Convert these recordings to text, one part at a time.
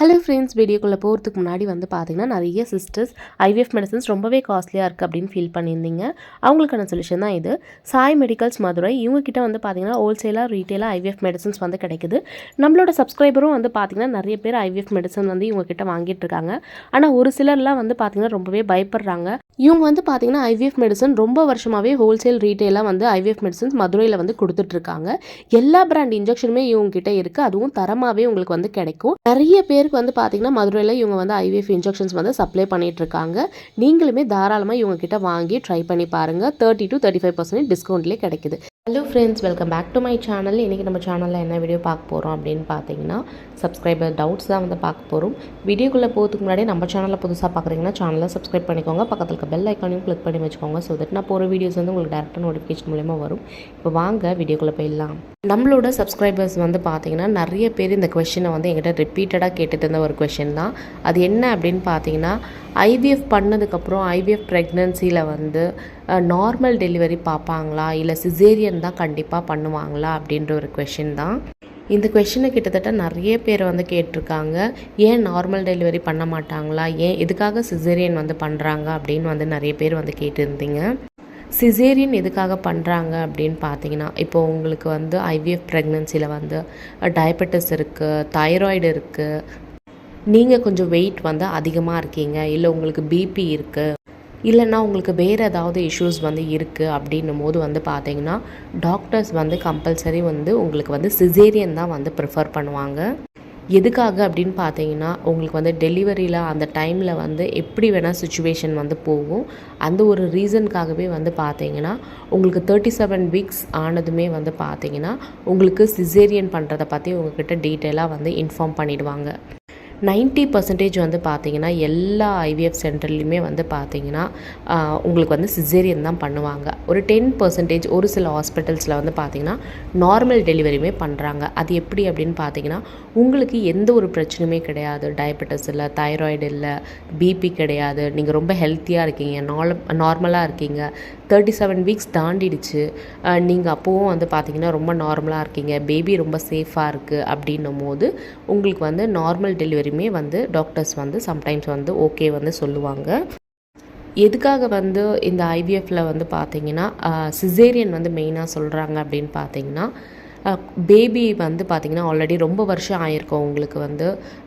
Hello friends வீடியோக்குள்ளே போகிறதுக்கு முன்னாடி வந்து பார்த்தீங்கன்னா நிறைய சிஸ்டர்ஸ் ஐவிஎஃப் மெடிசன்ஸ் ரொம்பவே காஸ்ட்லியாக இருக்குது அப்படின்னு ஃபீல் பண்ணியிருந்தீங்க. அவங்களுக்கான சொல்யூஷன் தான் இது. சாய் மெடிக்கல்ஸ் மதுரை இவங்கக்கிட்ட வந்து பார்த்தீங்கன்னா ஹோல்சேலாக ரீட்டெயிலாக ஐவிஎஃப் மெடிசன்ஸ் வந்து கிடைக்குது. நம்மளோட சப்ஸ்கிரைபரும் வந்து பார்த்தீங்கன்னா நிறைய பேர் ஐவிஎஃப் மெடிசன் வந்து இவங்கக்கிட்ட வாங்கிட்டு இருக்காங்க. ஆனால் ஒரு சிலர்லாம் வந்து பார்த்தீங்கன்னா ரொம்பவே பயப்படுறாங்க. இவங்க வந்து பார்த்தீங்கன்னா ஐவிஎஃப் மெடிசன் ரொம்ப வருஷமாகவே ஹோல்சேல் ரீட்டெயிலாக வந்து ஐவிஎஃப் மெடிசன்ஸ் மதுரையில் வந்து கொடுத்துட்ருக்காங்க எல்லா பிராண்ட் இன்ஜெக்ஷனுமே இவங்ககிட்ட இருக்குது அதுவும் தரமாகவே உங்களுக்கு வந்து கிடைக்கும். நிறைய பேர் பேருக்கு வந்து பார்த்தீங்கன்னா மதுரையில் இவங்க வந்து ஐவிஎஃப் இன்ஜெக்ஷன்ஸ் வந்து சப்ளை பண்ணிகிட்ருக்காங்க இருக்காங்க நீங்களுமே தாராளமாக இவங்க கிட்ட வாங்கி ட்ரை பண்ணி பாருங்கள் thirty to thirty five percent டிஸ்கவுண்ட்லேயே கிடைக்குது. Hello friends welcome back to my channel இன்றைக்கி நம்ம சேனலில் என்ன வீடியோ பார்க்க போகிறோம் அப்படின்னு பார்த்தீங்கன்னா சப்ஸ்கிரைபர் டவுட்ஸ் தான் வந்து பார்க்க போகிறோம் வீடியோக்குள்ளே போகிறதுக்கு முன்னாடி நம்ம சேனலில் புதுசாக பார்க்குறீங்கன்னா சேனலை சப்ஸ்கிரைப் பண்ணிக்கோங்க. பக்கத்தில் இருக்க பெல் ஐக்கானையும் கிளிக் பண்ணி வச்சுக்கோங்க ஸோ தட் நான் போகிற வீடியோஸ் வந்து உங்களுக்கு டேரெக்டாக நோட்டிஃபிகேஷன் மூலயமா வரும். இப்போ வாங்க வீடியோக்குள்ளே போயிடலாம். நம்மளோட சப்ஸ்கிரைபர்ஸ் வந்து பார்த்தீங்கன்னா நிறைய பேர் இந்த கொஷினை வந்து எங்கிட்ட ரிப்பீட்டடாக கேட்டுட்டு இருந்த ஒரு கொஷின் தான். அது என்ன அப்படின்னு பார்த்தீங்கன்னா ஐவிஎஃப் பண்ணதுக்கப்புறம் ஐவிஎஃப் ப்ரெக்னென்சியில் வந்து நார்மல் டெலிவரி பார்ப்பாங்களா இல்லை சிசேரியன் தான் கண்டிப்பாக பண்ணுவாங்களா? அப்படின்ற ஒரு கொஷின் தான். இந்த கொஷினை கிட்டத்தட்ட நிறைய பேர் வந்து கேட்டிருக்காங்க. ஏன் நார்மல் டெலிவரி பண்ண மாட்டாங்களா? ஏன் எதுக்காக சிசேரியன் வந்து பண்ணுறாங்க அப்படின்னு வந்து நிறைய பேர் வந்து கேட்டிருந்தீங்க. சிசேரியன் எதுக்காக பண்ணுறாங்க அப்படின்னு பார்த்தீங்கன்னா இப்போ உங்களுக்கு வந்து ஐவிஎஃப் ப்ரெக்னன்சியில் வந்து டயபெட்டிஸ் இருக்குது தைராய்டு இருக்குது நீங்கள் கொஞ்சம் வெயிட் வந்து அதிகமாக இருக்கீங்க இல்லை உங்களுக்கு பிபி இருக்குது இல்லைன்னா உங்களுக்கு வேறு ஏதாவது இஷ்யூஸ் வந்து இருக்குது அப்படின்னும் போது வந்து பார்த்தீங்கன்னா டாக்டர்ஸ் வந்து கம்பல்சரி வந்து உங்களுக்கு வந்து சிசேரியன் தான் வந்து ப்ரிஃபர் பண்ணுவாங்க. எதுக்காக அப்படின்னு பார்த்தீங்கன்னா உங்களுக்கு வந்து டெலிவரியில் அந்த டைமில் வந்து எப்படி வேணால் சுச்சுவேஷன் வந்து போகும். அந்த ஒரு ரீசனுக்காகவே வந்து பார்த்தீங்கன்னா உங்களுக்கு தேர்ட்டி செவன் வீக்ஸ் ஆனதுமே வந்து பார்த்தீங்கன்னா உங்களுக்கு சிசேரியன் பண்ணுறதை பற்றி உங்ககிட்ட டீட்டெயிலாக வந்து இன்ஃபார்ம் பண்ணிவிடுவாங்க நைன்ட்டி பர்சன்டேஜ் வந்து பார்த்திங்கன்னா எல்லா ஐவிஎஃப் சென்டர்லேயுமே வந்து பார்த்தீங்கன்னா உங்களுக்கு வந்து சிசேரியன் தான் பண்ணுவாங்க. ஒரு டென் பர்சன்டேஜ் ஒரு சில ஹாஸ்பிட்டல்ஸில் வந்து பார்த்திங்கன்னா நார்மல் டெலிவரியுமே பண்ணுறாங்க அது எப்படி அப்படின்னு பார்த்தீங்கன்னா உங்களுக்கு எந்த ஒரு பிரச்சனையுமே கிடையாது. டயபெட்டிஸ் இல்லை தைராய்டு இல்லை பிபி கிடையாது. நீங்கள் ரொம்ப ஹெல்த்தியாக இருக்கீங்க நார்மலாக இருக்கீங்க. தேர்ட்டி செவன் வீக்ஸ் தாண்டிடுச்சு நீங்கள் அப்போவும் வந்து பார்த்தீங்கன்னா ரொம்ப நார்மலாக இருக்கீங்க. பேபி ரொம்ப சேஃபாக இருக்குது அப்படின்னும் போது உங்களுக்கு வந்து நார்மல் டெலிவரியுமே வந்து டாக்டர்ஸ் வந்து சம்டைம்ஸ் வந்து ஓகே வந்து சொல்லுவாங்க. எதுக்காக வந்து இந்த ஐவிஎஃப்பில் வந்து பார்த்தீங்கன்னா சிசேரியன் வந்து மெயினாக சொல்கிறாங்க அப்படின்னு பார்த்தீங்கன்னா பேபி வந்து பார்த்திங்கன்னா ஆல்ரெடி ரொம்ப வருஷம் ஆயிருக்கும் உங்களுக்கு வந்து.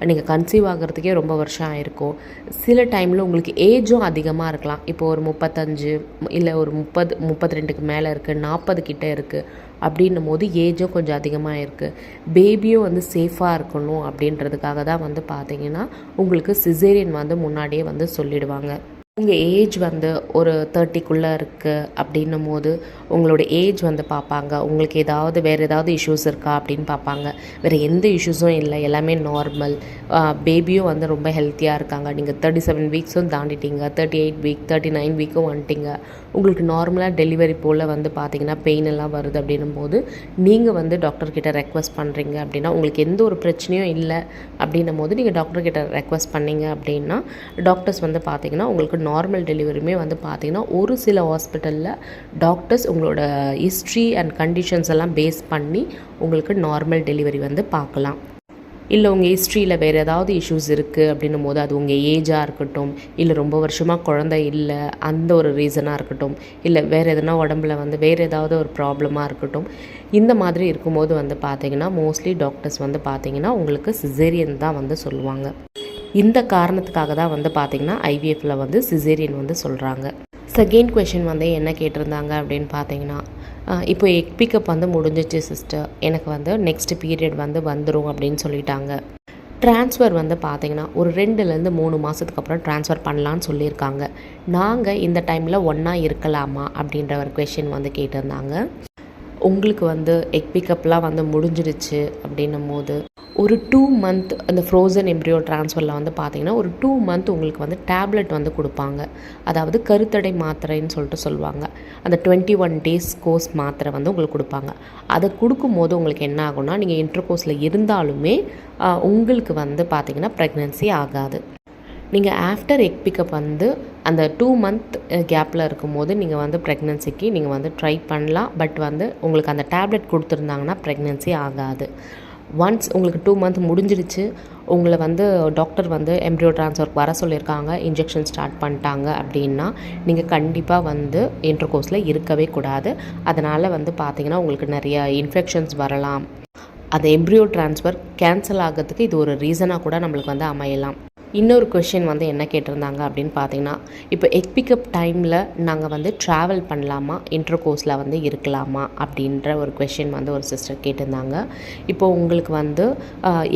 நீங்கள் கன்சீவ் ஆகிறதுக்கே ரொம்ப வருஷம் ஆயிருக்கும். சில டைமில் உங்களுக்கு ஏஜும் அதிகமாக இருக்கலாம். இப்போ ஒரு முப்பத்தஞ்சு இல்லை ஒரு முப்பது முப்பத்தி ரெண்டுக்கு மேலே இருக்குது நாற்பது கிட்டே இருக்குது அப்படின்னும் போது ஏஜும் கொஞ்சம் அதிகமாக இருக்குது பேபியும் வந்து சேஃபாக இருக்கணும் அப்படின்றதுக்காக தான் வந்து பார்த்திங்கன்னா உங்களுக்கு சிசேரியன் வந்து முன்னாடியே வந்து சொல்லிடுவாங்க. உங்கள் ஏஜ் வந்து ஒரு தேர்ட்டிக்குள்ளே இருக்குது அப்படின்னும் போது உங்களோட ஏஜ் வந்து பார்ப்பாங்க உங்களுக்கு ஏதாவது வேறு ஏதாவது இஷ்யூஸ் இருக்கா அப்படின்னு பார்ப்பாங்க வேறு எந்த இஷ்யூஸும் இல்லை. எல்லாமே நார்மல் பேபியும் வந்து ரொம்ப ஹெல்த்தியாக இருக்காங்க. நீங்கள் தேர்ட்டி செவன் வீக்ஸும் தாண்டிட்டீங்க. Thirty eight week thirty nine வீக்கும் வந்துட்டீங்க. உங்களுக்கு நார்மலாக டெலிவரி போல் வந்து பார்த்தீங்கன்னா பெயின் எல்லாம் வருது அப்படின்னும் போது நீங்கள் வந்து டாக்டர்கிட்ட ரெக்வஸ்ட் பண்ணுறீங்க அப்படின்னா உங்களுக்கு எந்த ஒரு பிரச்சனையும் இல்லை அப்படின்னும் போது நீங்கள் டாக்டர்கிட்ட ரெக்வஸ்ட் பண்ணீங்க அப்படின்னா டாக்டர்ஸ் வந்து பார்த்தீங்கன்னா உங்களுக்கு நார்மல் டெலிவரியுமே வந்து பார்த்திங்கன்னா ஒரு சில ஹாஸ்பிட்டலில் டாக்டர்ஸ் உங்களோட ஹிஸ்ட்ரி அண்ட் கண்டிஷன்ஸ் எல்லாம் பேஸ் பண்ணி உங்களுக்கு நார்மல் டெலிவரி வந்து பார்க்கலாம் இல்லை உங்கள் ஹிஸ்ட்ரியில் வேறு ஏதாவது இஷ்யூஸ் இருக்குது அப்படின்னும் போது அது உங்கள் ஏஜாக இருக்கட்டும் இல்லை ரொம்ப வருஷமாக குழந்தை இல்லை அந்த ஒரு ரீசனாக இருக்கட்டும் இல்லை வேறு எதனா உடம்புல வந்து வேறு ஏதாவது ஒரு ப்ராப்ளமாக இருக்கட்டும் இந்த மாதிரி இருக்கும்போது வந்து பார்த்திங்கன்னா மோஸ்ட்லி டாக்டர்ஸ் வந்து பார்த்திங்கன்னா உங்களுக்கு சிசேரியன் தான் வந்து சொல்லுவாங்க. இந்த காரணத்துக்காக தான் வந்து பார்த்திங்கன்னா ஐவிஎஃப்பில் வந்து சிசேரியன் வந்து சொல்கிறாங்க செகண்ட் கொஷின் வந்து என்ன கேட்டிருந்தாங்க அப்படின்னு பார்த்தீங்கன்னா இப்போ எக் பிக்கப் வந்து முடிஞ்சிச்சு சிஸ்டர் எனக்கு வந்து நெக்ஸ்ட் பீரியட் வந்து வந்துடும் அப்படின்னு சொல்லிட்டாங்க. ட்ரான்ஸ்ஃபர் வந்து பார்த்தீங்கன்னா ஒரு ரெண்டுலேருந்து மூணு மாதத்துக்கு அப்புறம் ட்ரான்ஸ்ஃபர் பண்ணலான்னு சொல்லியிருக்காங்க. நாங்கள் இந்த டைமில் ஒன்றா இருக்கலாமா அப்படின்ற ஒரு கொஷின் வந்து கேட்டிருந்தாங்க. உங்களுக்கு வந்து எக் பிக்கப்லாம் வந்து முடிஞ்சிடுச்சு அப்படின்னும் போது ஒரு டூ மந்த் அந்த ஃப்ரோசன் எம்ப்ரியோ ட்ரான்ஸ்ஃபரில் வந்து பார்த்தீங்கன்னா ஒரு டூ மந்த் உங்களுக்கு வந்து டேப்லெட் வந்து கொடுப்பாங்க. அதாவது கருத்தடை மாத்திரைன்னு சொல்லிட்டு சொல்லுவாங்க. அந்த டுவெண்ட்டி ஒன் டேஸ் கோர்ஸ் மாத்திரை வந்து உங்களுக்கு கொடுப்பாங்க. அதை கொடுக்கும்போது உங்களுக்கு என்ன ஆகும்னா நீங்கள் இன்டர் கோர்ஸில் இருந்தாலுமே உங்களுக்கு வந்து பார்த்திங்கன்னா ப்ரெக்னென்சி ஆகாது. நீங்கள் ஆஃப்டர் எக் பிக்கப் வந்து அந்த டூ மந்த் கேப்பில் இருக்கும்போது நீங்கள் வந்து ப்ரெக்னென்சிக்கு நீங்கள் வந்து ட்ரை பண்ணலாம். பட் வந்து உங்களுக்கு அந்த டேப்லெட் கொடுத்துருந்தாங்கன்னா ப்ரெக்னென்சி ஆகாது. ஒன்ஸ் உங்களுக்கு டூ மந்த் முடிஞ்சிடுச்சு உங்களை வந்து டாக்டர் வந்து எம்ப்ரியோ ட்ரான்ஸ்ஃபர் வர சொல்லியிருக்காங்க இன்ஜெக்ஷன் ஸ்டார்ட் பண்ணிட்டாங்க அப்படின்னா நீங்கள் கண்டிப்பாக வந்து இன்டர் கோர்ஸில் இருக்கவே கூடாது. அதனால் வந்து பார்த்திங்கன்னா உங்களுக்கு நிறைய இன்ஃபெக்ஷன்ஸ் வரலாம். அந்த எம்ப்ரியோ ட்ரான்ஸ்ஃபர் கேன்சல் ஆகிறதுக்கு இது ஒரு ரீசனாக கூட நம்மளுக்கு வந்து அமையலாம். இன்னொரு கொஷின் வந்து என்ன கேட்டிருந்தாங்க அப்படின்னு பார்த்தீங்கன்னா இப்போ எக் பிக்கப் டைமில் நாங்கள் வந்து ட்ராவல் பண்ணலாமா? இன்டர் கோர்ஸில் வந்து இருக்கலாமா? அப்படின்ற ஒரு கொஷின் வந்து ஒரு சிஸ்டர் கேட்டிருந்தாங்க. இப்போ உங்களுக்கு வந்து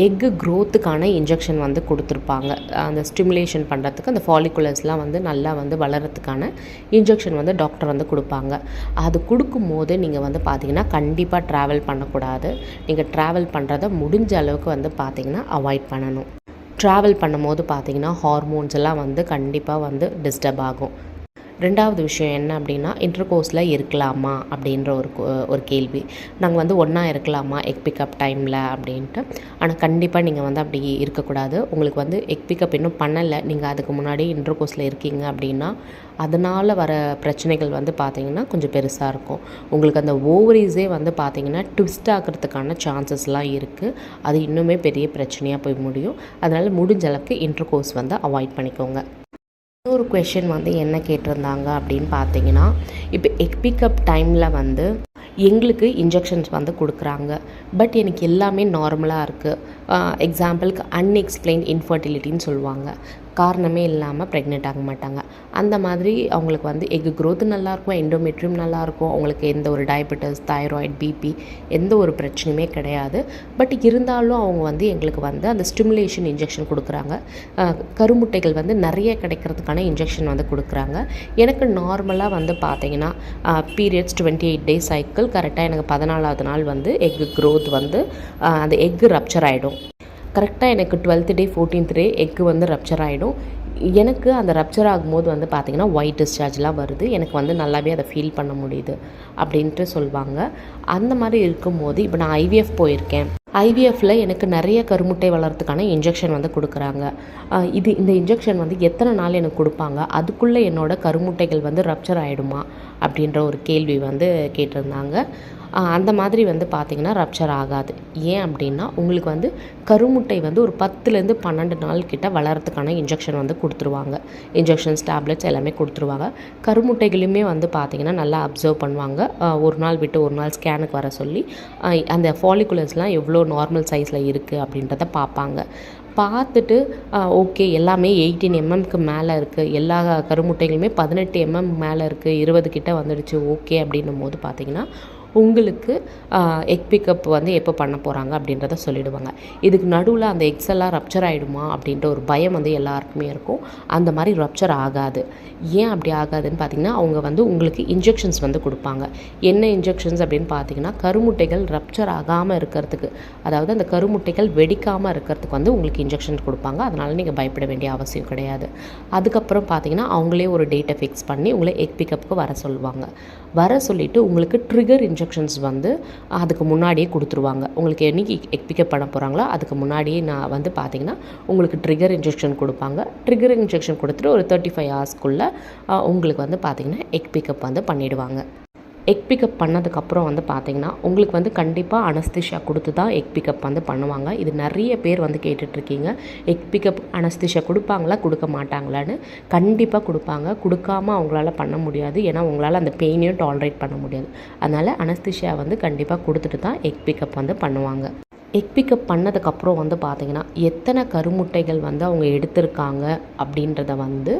எக்கு க்ரோத்துக்கான இன்ஜெக்ஷன் வந்து கொடுத்துருப்பாங்க. அந்த ஸ்டிமுலேஷன் பண்ணுறதுக்கு அந்த ஃபாலிகுலர்ஸ்லாம் வந்து நல்லா வந்து வளரத்துக்கான இன்ஜெக்ஷன் வந்து டாக்டர் வந்து கொடுப்பாங்க. அது கொடுக்கும்போது நீங்கள் வந்து பார்த்தீங்கன்னா கண்டிப்பாக ட்ராவல் பண்ணக்கூடாது. நீங்கள் ட்ராவல் பண்ணுறத முடிஞ்ச அளவுக்கு வந்து பார்த்தீங்கன்னா அவாய்ட் பண்ணணும். ட்ராவல் பண்ணும்போது பார்த்தீங்கன்னா ஹார்மோன்ஸ் எல்லாம் வந்து கண்டிப்பாக வந்து டிஸ்டர்ப் ஆகும். ரெண்டாவது விஷயம் என்ன அப்படின்னா இன்டர் கோர்ஸில் இருக்கலாமா அப்படின்ற ஒரு ஒரு கேள்வி. நாங்கள் வந்து ஒன்றா இருக்கலாமா எக் பிக்கப் டைமில் அப்படின்ட்டு. ஆனால் கண்டிப்பாக நீங்கள் வந்து அப்படி இருக்கக்கூடாது. உங்களுக்கு வந்து எக் பிக்கப் இன்னும் பண்ணலை. நீங்கள் அதுக்கு முன்னாடி இன்டர் கோர்ஸில் இருக்கீங்க அப்படின்னா அதனால் வர பிரச்சனைகள் வந்து பார்த்தீங்கன்னா கொஞ்சம் பெருசாக இருக்கும். உங்களுக்கு அந்த ஓவரீஸே வந்து பார்த்தீங்கன்னா ட்விஸ்ட் ஆகிறதுக்கான சான்சஸ்லாம் இருக்குது அது இன்னுமே பெரிய பிரச்சனையாக போய் முடியும். அதனால் முடிஞ்ச அளவுக்கு இன்டர் கோர்ஸ் வந்து அவாய்ட் பண்ணிக்கோங்க. இன்னொரு கொஷின் வந்து என்ன கேட்டிருந்தாங்க அப்படின்னு பார்த்தீங்கன்னா இப்போ எக் பிக்கப் டைமில் வந்து எங்களுக்கு இன்ஜெக்ஷன்ஸ் வந்து கொடுக்குறாங்க. பட் எனக்கு எல்லாமே நார்மலாக இருக்குது எக்ஸாம்பிளுக்கு அன்எக்ஸ்பிளைன்ட் இன்ஃபர்டிலிட்டின்னு சொல்லுவாங்க. காரணமே இல்லாமல் ப்ரெக்னென்ட் ஆக மாட்டாங்க. அந்த மாதிரி அவங்களுக்கு வந்து எக் க்ரோத் நல்லாயிருக்கும் எண்டோமெட்ரியம் நல்லாயிருக்கும் அவங்களுக்கு எந்த ஒரு டயபெட்டிஸ் தைராய்டு பிபி எந்த ஒரு பிரச்சனையுமே கிடையாது. பட் இருந்தாலும் அவங்க வந்து எங்களுக்கு வந்து அந்த ஸ்டிமுலேஷன் இன்ஜெக்ஷன் கொடுக்குறாங்க. கருமுட்டைகள் வந்து நிறைய கிடைக்கிறதுக்கான இன்ஜெக்ஷன் வந்து கொடுக்குறாங்க. எனக்கு நார்மலாக வந்து பார்த்தீங்கன்னா periods twenty eight days cycle கரெக்டாக எனக்கு பதினாலாவது நாள் வந்து எக் க்ரோத் வந்து அந்த எக் ரப்ச்சர் ஆகிடும் கரெக்டாக எனக்கு டுவெல்த் டே ஃபோர்டீன்த் டே எக்கு வந்து ரப்ச்சர் ஆகிடும் எனக்கு அந்த ரப்ச்சர் ஆகும்போது வந்து பார்த்திங்கன்னா ஒயிட் டிஸ்சார்ஜ்லாம் வருது. எனக்கு வந்து நல்லாவே அதை ஃபீல் பண்ண முடியுது அப்படின்ட்டு சொல்லுவாங்க அந்த மாதிரி இருக்கும்போது இப்போ நான் ஐவிஎஃப் போயிருக்கேன். ஐவிஎஃப்பில் எனக்கு நிறைய கருமுட்டை வளர்கிறதுக்கான இன்ஜெக்ஷன் வந்து கொடுக்குறாங்க. இது இந்த இன்ஜெக்ஷன் வந்து எத்தனை நாள் எனக்கு கொடுப்பாங்க? அதுக்குள்ளே என்னோட கருமுட்டைகள் வந்து ரப்ச்சர் ஆகிடுமா அப்படின்ற ஒரு கேள்வி வந்து கேட்டிருந்தாங்க. அந்த மாதிரி வந்து பார்த்திங்கன்னா ரப்ச்சர் ஆகாது. ஏன் அப்படின்னா உங்களுக்கு வந்து கருமுட்டை வந்து ஒரு பத்துலேருந்து பன்னெண்டு நாள் கிட்ட வளர்கிறதுக்கான இன்ஜெக்ஷன் வந்து கொடுத்துருவாங்க. இன்ஜெக்ஷன்ஸ் டேப்லெட்ஸ் எல்லாமே கொடுத்துருவாங்க. கருமுட்டைகளுமே வந்து பார்த்திங்கன்னா நல்லா அப்சர்வ் பண்ணுவாங்க. ஒரு நாள் விட்டு ஒரு நாள் ஸ்கேனுக்கு வர சொல்லி அந்த ஃபாலிகுலர்ஸ்லாம் எவ்வளோ நார்மல் சைஸில் இருக்குது அப்படின்றத பார்ப்பாங்க. பார்த்துட்டு ஓகே எல்லாமே எயிட்டீன் எம்எம்க்கு மேலே இருக்குது எல்லா கருமுட்டைகளுமே பதினெட்டு எம்எம் மேலே இருக்குது இருபது கிட்ட வந்துடுச்சு ஓகே அப்படின்னும் போது பார்த்திங்கன்னா உங்களுக்கு எக் பிக்கப் வந்து எப்போ பண்ண போகிறாங்க அப்படின்றத சொல்லிடுவாங்க. இதுக்கு நடுவில் அந்த எக்ஸ் எல்லாம் ரப்ச்சர் ஆகிடுமா அப்படின்ற ஒரு பயம் வந்து எல்லாருக்குமே இருக்கும். அந்த மாதிரி ரப்ச்சர் ஆகாது. ஏன் அப்படி ஆகாதுன்னு பார்த்தீங்கன்னா அவங்க வந்து உங்களுக்கு இன்ஜெக்ஷன்ஸ் வந்து கொடுப்பாங்க. என்ன இன்ஜெக்ஷன்ஸ் அப்படின்னு பார்த்தீங்கன்னா கருமுட்டைகள் ரப்ச்சர் ஆகாமல் இருக்கிறதுக்கு அதாவது அந்த கருமுட்டைகள் வெடிக்காமல் இருக்கிறதுக்கு வந்து உங்களுக்கு இன்ஜெக்ஷன் கொடுப்பாங்க. அதனால் நீங்கள் பயப்பட வேண்டிய அவசியம் கிடையாது. அதுக்கப்புறம் பார்த்தீங்கன்னா அவங்களே ஒரு டேட்டை ஃபிக்ஸ் பண்ணி உங்களை எக் பிக்கப்புக்கு வர சொல்லுவாங்க. வர சொல்லிவிட்டு உங்களுக்கு ட்ரிகர் இன்ஜெக்ஷன்ஸ் வந்து அதுக்கு முன்னாடியே கொடுத்துருவாங்க. உங்களுக்கு என்னைக்கு எக் பிக்கப் பண்ண போகிறாங்களோ அதுக்கு முன்னாடியே நான் வந்து பார்த்தீங்கன்னா உங்களுக்கு ட்ரிகர் இன்ஜெக்ஷன் கொடுப்பாங்க. ட்ரிகர் இன்ஜெக்ஷன் கொடுத்துட்டு ஒரு தேர்ட்டி ஃபைவ் ஹவர்ஸ்க்குள்ளே உங்களுக்கு வந்து பார்த்திங்கன்னா எக் பிக்கப் வந்து பண்ணிவிடுவாங்க எக் பிக்கப் பண்ணதுக்கப்புறம் வந்து பார்த்தீங்கன்னா உங்களுக்கு வந்து கண்டிப்பாக அனஸ்திஷா கொடுத்து தான் எக் பிக்கப் வந்து பண்ணுவாங்க. இது நிறைய பேர் வந்து கேட்டுட்ருக்கீங்க. எக் பிக்கப் அனஸ்திஷா கொடுப்பாங்களா கொடுக்க மாட்டாங்களான்னு? கண்டிப்பாக கொடுப்பாங்க. கொடுக்காம அவங்களால பண்ண முடியாது. ஏன்னா உங்களால் அந்த பெயினையும் டாலரேட் பண்ண முடியாது. அதனால் அனஸ்திஷா வந்து கண்டிப்பாக கொடுத்துட்டு தான் எக் பிக்கப் வந்து பண்ணுவாங்க. எக் பிக்கப் பண்ணதுக்கப்புறம் வந்து பார்த்திங்கன்னா எத்தனை கருமுட்டைகள் வந்து அவங்க எடுத்திருக்காங்க அப்படின்றத வந்து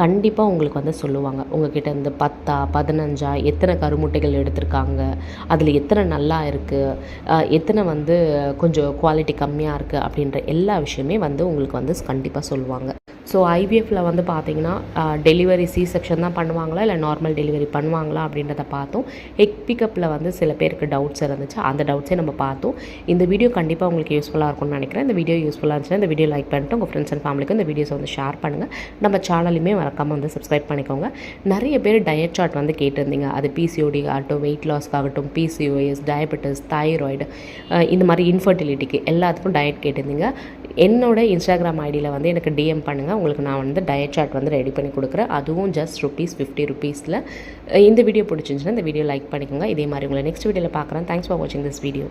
கண்டிப்பாக உங்களுக்கு வந்து சொல்லுவாங்க. உங்ககிட்ட இருந்து பத்தா பதினஞ்சா எத்தனை கருமுட்டைகள் எடுத்திருக்காங்க அதில் எத்தனை நல்லா இருக்குது எத்தனை வந்து கொஞ்சம் குவாலிட்டி கம்மியாக இருக்குது அப்படின்ற எல்லா விஷயமே வந்து உங்களுக்கு வந்து கண்டிப்பாக சொல்லுவாங்க. ஸோ ஐவிஎஃப்பில் வந்து பார்த்தீங்கன்னா டெலிவரி சி செக்ஷன் தான் பண்ணுவாங்களா? இல்லை நார்மல் டெலிவரி பண்ணுவாங்களா? அப்படின்றத பார்த்தோம் எக் பிக்கப்பில் வந்து சில பேருக்கு டவுட்ஸ் இருந்துச்சு. அந்த டவுட்ஸே நம்ம பார்த்தோம் இந்த வீடியோ கண்டிப்பாக உங்களுக்கு யூஸ்ஃபுல்லாக இருக்கும்னு நினைக்கிறேன். இந்த வீடியோ யூஸ்ஃபுல்லாக இருந்துச்சுன்னா இந்த வீடியோ லைக் பண்ணிட்டு உங்கள் ஃப்ரெண்ட்ஸ் அண்ட் ஃபேமிலிக்கு இந்த வீடியோஸ் வந்து ஷேர் பண்ணுங்கள் நம்ம சேனலுமே மறக்காமல் வந்து சப்ஸ்கிரைப் பண்ணிக்கோங்க. நிறைய பேர் டயட் சார்ட் வந்து கேட்டிருந்தீங்க. அது பிசிஓடி ஆகட்டும் வெயிட் லாஸ்க்காகட்டும் பிசிஓஎஸ் டயபெட்டிஸ் தைராய்டு இந்த மாதிரி இன்ஃபர்டிலிட்டிக்கு எல்லாத்துக்கும் டயட் கேட்டிருந்தீங்க. என்னோட இன்ஸ்டாகிராம் ஐடியில் வந்து எனக்கு டிஎம் பண்ணுங்கள் உங்களுக்கு நான் வந்து டயட் சார்ட் வந்து ரெடி பண்ணி கொடுக்குறேன். அதுவும் ஜஸ்ட் ருபீஸ் ஃபிஃப்டி ருபீஸில் இந்த வீடியோ பிடிச்சிருந்துச்சுன்னா இந்த வீடியோ லைக் பண்ணிக்கோங்க. இதே மாதிரி உங்களை நெக்ஸ்ட் வீடியோவில் பார்க்குறேன். தேங்க்ஸ் ஃபார் வாட்சிங் திஸ் வீடியோ